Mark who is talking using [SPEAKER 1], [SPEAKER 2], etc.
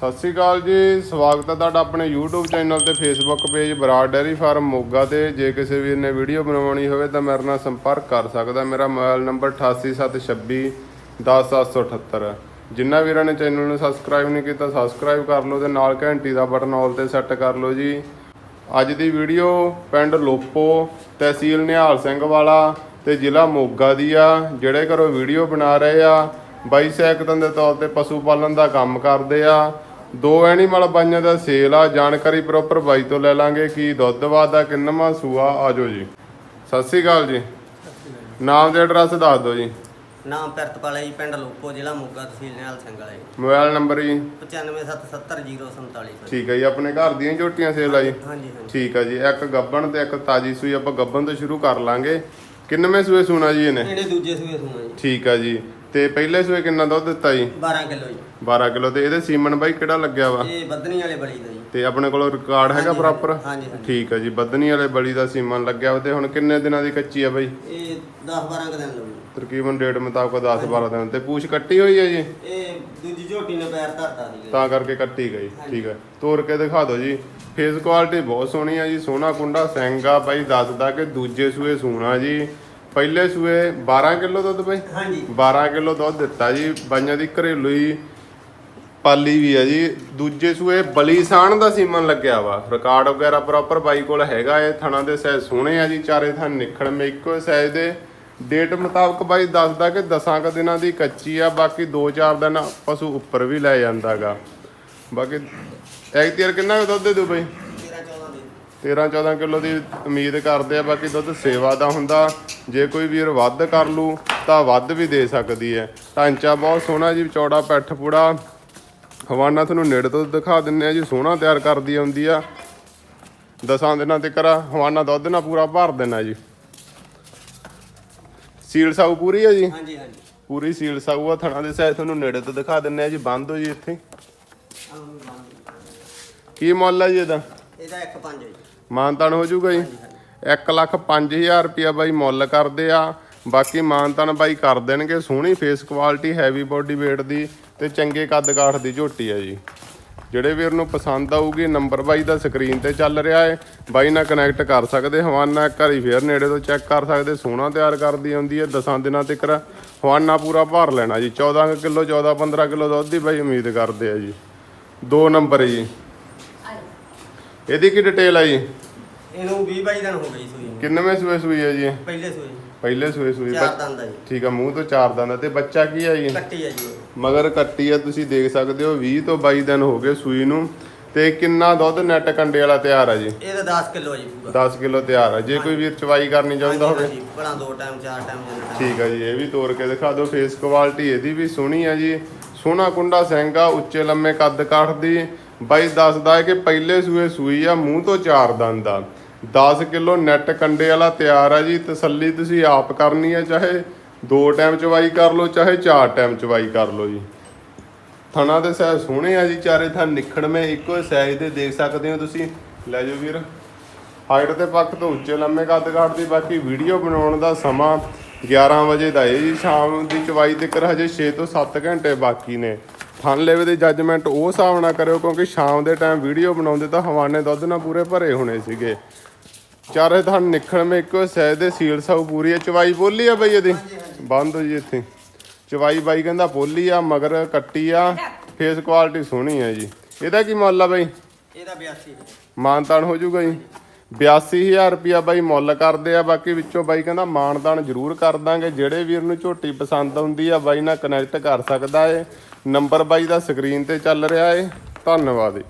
[SPEAKER 1] ਸਤਿ ਸ਼੍ਰੀ ਅਕਾਲ ਜੀ, ਸਵਾਗਤ ਹੈ ਤੁਹਾਡਾ ਆਪਣੇ YouTube ਚੈਨਲ ਤੇ Facebook page Brar dairy farm Moga ਤੇ। ਜੇ ਕਿਸੇ ਵੀਰ ਨੇ ਵੀਡੀਓ ਬਣਾਉਣੀ ਹੋਵੇ ਤਾਂ ਮੇਰੇ ਨਾਲ ਸੰਪਰਕ ਕਰ ਸਕਦਾ। ਮੇਰਾ ਮੋਬਾਈਲ ਨੰਬਰ 8876 10778 ਜਿਨ੍ਹਾਂ ਵੀਰਾਂ ਨੇ ਚੈਨਲ ਨੂੰ ਸਬਸਕ੍ਰਾਈਬ ਨਹੀਂ ਕੀਤਾ ਸਬਸਕ੍ਰਾਈਬ ਕਰ ਲਓ ਤੇ ਨਾਲ ਘੰਟੀ ਦਾ ਬਟਨ ਆਲ ਤੇ ਸੈੱਟ ਕਰ ਲਓ ਜੀ। ਅੱਜ ਦੀ ਵੀਡੀਓ ਪਿੰਡ ਲੋਪੋ ਤਹਿਸੀਲ ਨਿਹਾਲ ਸਿੰਘ ਵਾਲਾ ਤੇ ਜ਼ਿਲ੍ਹਾ ਮੋਗਾ ਦੀ ਆ, ਜਿਹੜੇ ਘਰੋਂ ਵੀਡੀਓ ਬਣਾ ਰਹੇ ਆ। ਬਾਈ ਸੈਕਟਨ ਦੇ ਤੌਰ ਤੇ ਪਸ਼ੂ ਪਾਲਣ ਦਾ ਕੰਮ ਕਰਦੇ ਆ। ਦੋ ਐਨੀਮਲ ਬਾਈਆਂ ਦਾ ਸੇਲ ਆ ਜਾਣਕਾਰੀ ਪ੍ਰੋਪਰ ਬਾਈ ਤੋਂ ਲੈ ਲਾਂਗੇ ਕੀ ਦੁੱਧ ਵਾਦਾ ਕਿੰਨਵਾਂ ਸੂਆ ਆਜੋ ਜੀ। ਸਤਿ ਸ਼੍ਰੀ ਅਕਾਲ ਜੀ। ਨਾਮ ਤੇ ਐਡਰੈਸ ਦੱਸ ਦਿਓ ਜੀ।
[SPEAKER 2] ਨਾਮ ਪਿਰਤਪਾਲੇ ਜੀ ਪਿੰਡ ਲੋਕੋ ਜ਼ਿਲ੍ਹਾ ਮੋਗਾ ਤਹਿਸੀਲ ਨਿਹਾਲ ਸਿੰਘ ਵਾਲਾ ਜੀ।
[SPEAKER 1] ਮੋਬਾਈਲ ਨੰਬਰ ਜੀ।
[SPEAKER 2] 95770047
[SPEAKER 1] ਠੀਕ ਹੈ ਜੀ ਆਪਣੇ ਘਰ ਦੀਆਂ ਝੋਟੀਆਂ ਸੇਲ ਆ ਜੀ।
[SPEAKER 2] ਹਾਂਜੀ ਹਾਂਜੀ
[SPEAKER 1] ਠੀਕ ਹੈ ਜੀ ਇੱਕ ਗੱਬਣ ਤੇ ਇੱਕ ਤਾਜੀ ਸੂਈ ਆਪਾਂ ਗੱਬਣ ਤੋਂ ਸ਼ੁਰੂ ਕਰ ਲਾਂਗੇ। ਕਿੰਨਵੇਂ ਸੂਏ ਸੂਣਾ ਜੀ ਇਹਨੇ?
[SPEAKER 2] ਇਹਨੇ ਦੂਜੇ ਸੂਏ ਸੂਣਾ ਜੀ।
[SPEAKER 1] ਠੀਕ ਆ ਜੀ। ਤੇ ਪਹਿਲੇ ਸੂਏ ਕਿੰਨਾ ਦੁੱਧ ਦਿੱਤਾ ਜੀ?
[SPEAKER 2] 12 ਕਿਲੋ ਜੀ।
[SPEAKER 1] 12 ਕਿਲੋ ਤੇ ਇਹਦੇ ਸੀਮਨ ਬਾਈ ਕਿਹੜਾ ਲੱਗਿਆ ਵਾ?
[SPEAKER 2] ਇਹ ਬੱਦਨੀ ਵਾਲੇ ਬਲੀ ਦਾ ਜੀ।
[SPEAKER 1] ਤੇ ਆਪਣੇ ਕੋਲ ਰਿਕਾਰਡ ਹੈਗਾ ਪ੍ਰੋਪਰ
[SPEAKER 2] ਹਾਂਜੀ
[SPEAKER 1] ਠੀਕ ਆ ਜੀ ਬੱਦਨੀ ਵਾਲੇ ਬਲੀ ਦਾ ਸੀਮਨ ਲੱਗਿਆ ਵਾ ਤੇ ਹੁਣ ਕਿੰਨੇ ਦਿਨਾਂ ਦੀ ਕੱਚੀ ਆ ਬਾਈ?
[SPEAKER 2] ਇਹ 10 12 ਦਿਨ ਜੀ
[SPEAKER 1] ਤਕਰੀਬਨ ਡੇਟ ਮੁਤਾਬਕ 10 12 ਦਿਨ ਤੇ ਪੂਛ ਕੱਟੀ ਹੋਈ ਹੈ ਜੀ?
[SPEAKER 2] ਇਹ ਦੂਜੀ ਝੋਟੀ ਨੇ ਪੈਰ ਧਰਤਾ ਸੀ
[SPEAKER 1] ਤਾਂ ਕਰਕੇ ਕੱਟੀ ਗਈ ਠੀਕ ਹੈ ਤੋੜ ਕੇ ਦਿਖਾ ਦਿਓ ਜੀ। ਫੇਸ ਕੁਆਲਿਟੀ ਬਹੁਤ ਸੋਹਣੀ ਆ ਜੀ ਸੋਹਣਾ ਕੁੰਡਾ ਸਿੰਗਾ ਬਾਈ ਦੱਸਦਾ ਕਿ ਦੂਜੇ ਸੂਏ ਸੂਣਾ ਜੀ। ਪਹਿਲੇ ਸੂਏ 12 ਕਿਲੋ ਦੁੱਧ ਬਾਈ?
[SPEAKER 2] ਹਾਂਜੀ।
[SPEAKER 1] 12 ਕਿਲੋ ਦੁੱਧ ਦਿੱਤਾ ਜੀ ਬਾਈਆਂ ਦੀ ਘਰੇਲੂ ਹੀ ਪਾਲੀ ਵੀ ਆ ਜੀ। ਦੂਜੇ ਸੂਏ ਬਲੀ ਸਾਣ ਦਾ ਸੀਮਨ ਲੱਗਿਆ ਵਾ। ਰਿਕਾਰਡ ਵਗੈਰਾ ਪ੍ਰੋਪਰ ਬਾਈ ਕੋਲ ਹੈਗਾ ਇਹ ਥਣਾ ਦੇ ਸਾਈਜ਼ ਸੋਹਣੇ ਆ ਜੀ ਚਾਰੇ ਥਣ ਨਿਖੜ ਮੇ ਇੱਕੋ ਸਾਈਜ਼ ਦੇ। ਡੇਟ ਮੁਤਾਬਕ ਬਾਈ ਦੱਸਦਾ ਕਿ 10 ਕੁ ਦਿਨਾਂ ਦੀ ਕੱਚੀ ਆ ਬਾਕੀ 2-4 ਦਿਨ ਪਸ਼ੂ ਉੱਪਰ ਵੀ ਲੈ ਜਾਂਦਾਗਾ। ਬਾਕੀ ਐਕਟੀਅਰ ਕਿੰਨਾ ਦੁੱਧ ਦੇ ਦੂ ਬਾਈ?
[SPEAKER 2] 13 14
[SPEAKER 1] 13 14
[SPEAKER 2] ਦੇ
[SPEAKER 1] ਕਿਲੋ ਦੀ ਉਮੀਦ ਕਰਦੇ ਆ ਬਾਕੀ ਦੁੱਧ ਸੇਵਾ ਦਾ ਹੁੰਦਾ। ਜੇ ਕੋਈ ਵੀਰ ਵੱਧ ਕਰ ਲੂ ਤਾਂ ਵੱਧ ਵੀ ਦੇ ਸਕਦੀ ਹੈ। ਢਾਂਚਾ ਬਹੁਤ ਸੋਹਣਾ ਜੀ ਚੌੜਾ ਪੈਠ ਪੂੜਾ। ਹਵਾਨਾ ਤੁਹਾਨੂੰ ਨੇੜੇ ਤੋਂ ਦਿਖਾ ਦਿੰਨੇ ਆ ਜੀ ਸੋਹਣਾ ਤਿਆਰ ਕਰਦੀ ਆਉਂਦੀ ਆ। ਦਸਾਂ ਦਿਨਾਂ ਤੱਕ ਹਵਾਨਾ ਦੁੱਧ ਨਾਲ ਪੂਰਾ ਭਰ ਦੇਣਾ ਜੀ। ਸੀਲ ਸਾਊ ਪੂਰੀ ਆ ਜੀ?
[SPEAKER 2] ਹਾਂਜੀ ਹਾਂਜੀ।
[SPEAKER 1] ਪੂਰੀ ਸੀਲ ਸਾਊ ਆ ਥਣਾ ਦੇ ਸਾਈਜ਼ ਤੁਹਾਨੂੰ ਨੇੜੇ ਤੋਂ ਦਿਖਾ ਦਿੰਨੇ ਆ ਜੀ ਬੰਦ ਹੋ ਜੀ ਇੱਥੇ। ਕੀ ਮੁੱਲ ਆ ਜੀ ਇਹਦਾ?
[SPEAKER 2] ਇਹਦਾ 1 5 ਜੀ
[SPEAKER 1] ਮਾਨਤਾਨ ਹੋ ਜਾਊਗਾ ਜੀ। 1 ਲੱਖ 5000 ਰੁਪਿਆ ਬਾਈ ਮੁੱਲ ਕਰਦੇ ਆ। ਬਾਕੀ ਮਾਨਤਾਨ ਬਾਈ ਕਰ ਦੇਣਗੇ। ਸੋਹਣੀ face quality heavy body weight ਦੀ ਤੇ ਚੰਗੇ ਕੱਦ ਕਾਠ ਦੀ ਝੋਟੀ ਆ ਜੀ। ਜਿਹੜੇ ਵੀਰ ਨੂੰ ਪਸੰਦ ਆਊਗੀ ਨੰਬਰ ਬਾਈ ਦਾ ਸਕਰੀਨ ਤੇ ਚੱਲ ਰਿਹਾ ਹੈ ਬਾਈ ਨਾਲ ਕਨੈਕਟ ਕਰ ਸਕਦੇ ਹਵਾਨਾ ਵਾਰੀ ਫੇਰ ਨੇੜੇ ਤੋਂ ਚੈੱਕ ਕਰ ਸਕਦੇ ਸੋਹਣਾ ਤਿਆਰ ਕਰਦੀ ਆਉਂਦੀ ਹੈ ਦਸਾਂ ਦਿਨਾਂ ਤੱਕ ਹਵਾਨਾ ਪੂਰਾ ਭਰ ਲੈਣਾ ਜੀ। 14 ਕਿਲੋ 14 15 ਕਿਲੋ ਦੁੱਧ ਦੀ ਬਾਈ ਉਮੀਦ ਕਰਦੇ ਆ ਜੀ। ਦੋ ਨੰਬਰ ਜੀ। ਇਹਦੀ ਕੀ ਡਿਟੇਲ ਆ ਜੀ?
[SPEAKER 2] ਇਹਨੂੰ 20 22 ਦਿਨ ਹੋ ਗਏ ਜੀ ਸੂਈ ਨੂੰ।
[SPEAKER 1] ਕਿੰਨਵੇਂ ਸੂਏ ਸੂਈ ਹੈ ਜੀ ਇਹ?
[SPEAKER 2] ਪਹਿਲੇ ਸੂਈ
[SPEAKER 1] ਪਹਿਲੇ ਸੂਏ ਸੂਈ
[SPEAKER 2] ਚਾਰ
[SPEAKER 1] ਬੱਚ-
[SPEAKER 2] ਦੰਦ ਦਾ ਜੀ।
[SPEAKER 1] ਠੀਕ ਆ ਮੂੰਹ ਤੋਂ ਚਾਰ ਦੰਦ ਆ। ਤੇ ਬੱਚਾ ਕੀ ਹੈ ਜੀ?
[SPEAKER 2] ਕੱਟੀ ਆ ਜੀ।
[SPEAKER 1] ਮਗਰ ਕੱਟੀ ਆ ਤੁਸੀਂ ਦੇਖ ਸਕਦੇ ਹੋ 20 ਤੋਂ 22 ਦਿਨ ਹੋ ਗਏ ਸੂਈ ਨੂੰ। ਤੇ ਕਿੰਨਾ ਦੁੱਧ ਨੈਟ ਕੰਡੇ ਵਾਲਾ ਤਿਆਰ ਆ ਜੀ?
[SPEAKER 2] ਇਹਦਾ 10 ਕਿਲੋ ਜੀ ਪੂਰਾ।
[SPEAKER 1] 10 ਕਿਲੋ ਤਿਆਰ ਆ। ਜੇ ਕੋਈ ਵੀਰ ਚਵਾਈ ਕਰਨੀ ਚਾਹੁੰਦਾ ਹੋਵੇ।
[SPEAKER 2] ਹਾਂਜੀ, ਭਲਾ ਦੋ ਟਾਈਮ ਚਾਰ ਟਾਈਮ
[SPEAKER 1] ਠੀਕ ਆ ਜੀ ਇਹ ਵੀ ਤੋੜ ਕੇ ਦਿਖਾ ਦਿਓ। ਫੇਸ ਕੁਆਲਿਟੀ ਇਹਦੀ ਵੀ ਸੋਹਣੀ ਆ ਜੀ। ਸੋਹਣਾ ਕੁੰਡਾ ਸਿੰਗਾ ਉੱਚੇ ਲੰਮੇ ਕੱਦ ਕਾਠ ਦੀ। ਬਾਈ ਦੱਸਦਾ ਹੈ ਕਿ ਪਹਿਲੇ ਸੂਏ ਸੂਈ ਆ, ਮੂੰਹ ਤੋਂ ਚਾਰ ਦੰਦ ਆ। 10 ਕਿਲੋ ਨੈਟ ਕੰਡੇ ਵਾਲਾ ਤਿਆਰ ਆ ਜੀ, ਤਸੱਲੀ ਤੁਸੀਂ ਆਪ ਕਰਨੀ ਆ, ਚਾਹੇ ਦੋ ਟਾਈਮ ਚਵਾਈ ਕਰ ਲਓ, ਚਾਹੇ ਚਾਰ ਟਾਈਮ ਚਵਾਈ ਕਰ ਲਓ ਜੀ। ਥਣਾ ਦੇ ਸਾਈਜ਼ ਸੋਹਣੇ ਆ ਜੀ, ਚਾਰੇ ਥਾਂ ਨਿਖੜਵੇਂ ਇੱਕੋ ਸਾਈਜ਼ ਦੇ ਦੇਖ ਸਕਦੇ ਹੋ ਤੁਸੀਂ। ਲੈ ਜਾਓ ਵੀਰ। ਹਾਈਟ ਦੇ ਪੱਖ ਤੋਂ ਉੱਚੇ ਲੰਮੇ ਕੱਦ ਕਾਠ ਦੀ, ਬਾਕੀ ਵੀਡੀਓ ਬਣਾਉਣ ਦਾ ਸਮਾਂ 11 ਵਜੇ ਦਾ ਹੈ ਜੀ, ਸ਼ਾਮ ਦੀ ਚਵਾਈ ਤੱਕ ਹਜੇ 6 ਤੋਂ 7 ਘੰਟੇ ਬਾਕੀ ਨੇ। ਥਣ ਲੈਵੇ ਦੀ ਜੱਜਮੈਂਟ ਉਹ ਹਿਸਾਬ ਨਾਲ ਕਰਿਓ ਕਿਉਂਕਿ ਸ਼ਾਮ ਦੇ ਟਾਈਮ ਵੀਡੀਓ ਬਣਾਉਂਦੇ ਤਾਂ ਹਵਾਨੇ ਦੁੱਧ ਨਾਲ ਪੂਰੇ ਭਰੇ ਹੋਣੇ ਸੀਗੇ। ਚਾਰੇ ਥਣ ਨਿਖੜਵੇਂ ਇੱਕੋ ਸਾਈਜ਼ ਦੇ ਸੀਲ ਸਾਊ ਪੂਰੀ ਹੈ। ਚਵਾਈ ਬੋਲੀ ਆ ਬਈ ਇਹਦੀ? ਬੰਦ ਹੋ ਜੀ ਇੱਥੇ। ਚਵਾਈ ਬਾਈ ਕਹਿੰਦਾ ਬੋਲੀ ਆ ਮਗਰ ਕੱਟੀ ਆ ਫੇਸ ਕੁਆਲਿਟੀ ਸੋਹਣੀ ਆ ਜੀ। ਇਹਦਾ ਕੀ ਮੁੱਲ ਆ ਬਾਈ?
[SPEAKER 2] ਇਹਦਾ 82
[SPEAKER 1] ਮਾਨਤਾਨ ਹੋ ਜਾਊਗਾ ਜੀ। 82000 ਰੁਪਿਆ ਬਾਈ ਮੁੱਲ ਕਰਦੇ ਆ, ਬਾਕੀ ਵਿੱਚੋਂ ਬਾਈ ਕਹਿੰਦਾ ਮਾਨਤਾਨ ਜ਼ਰੂਰ ਕਰ ਦਾਂਗੇ। ਜਿਹੜੇ ਵੀਰ ਨੂੰ ਝੋਟੀ ਪਸੰਦ ਆਉਂਦੀ ਆ, ਬਾਈ ਨਾਲ ਕਨੈਕਟ ਕਰ ਸਕਦਾ ਏ। ਨੰਬਰ ਬਾਈ ਦਾ ਸਕਰੀਨ ਤੇ ਚੱਲ ਰਿਹਾ ਏ। ਧੰਨਵਾਦ ਜੀ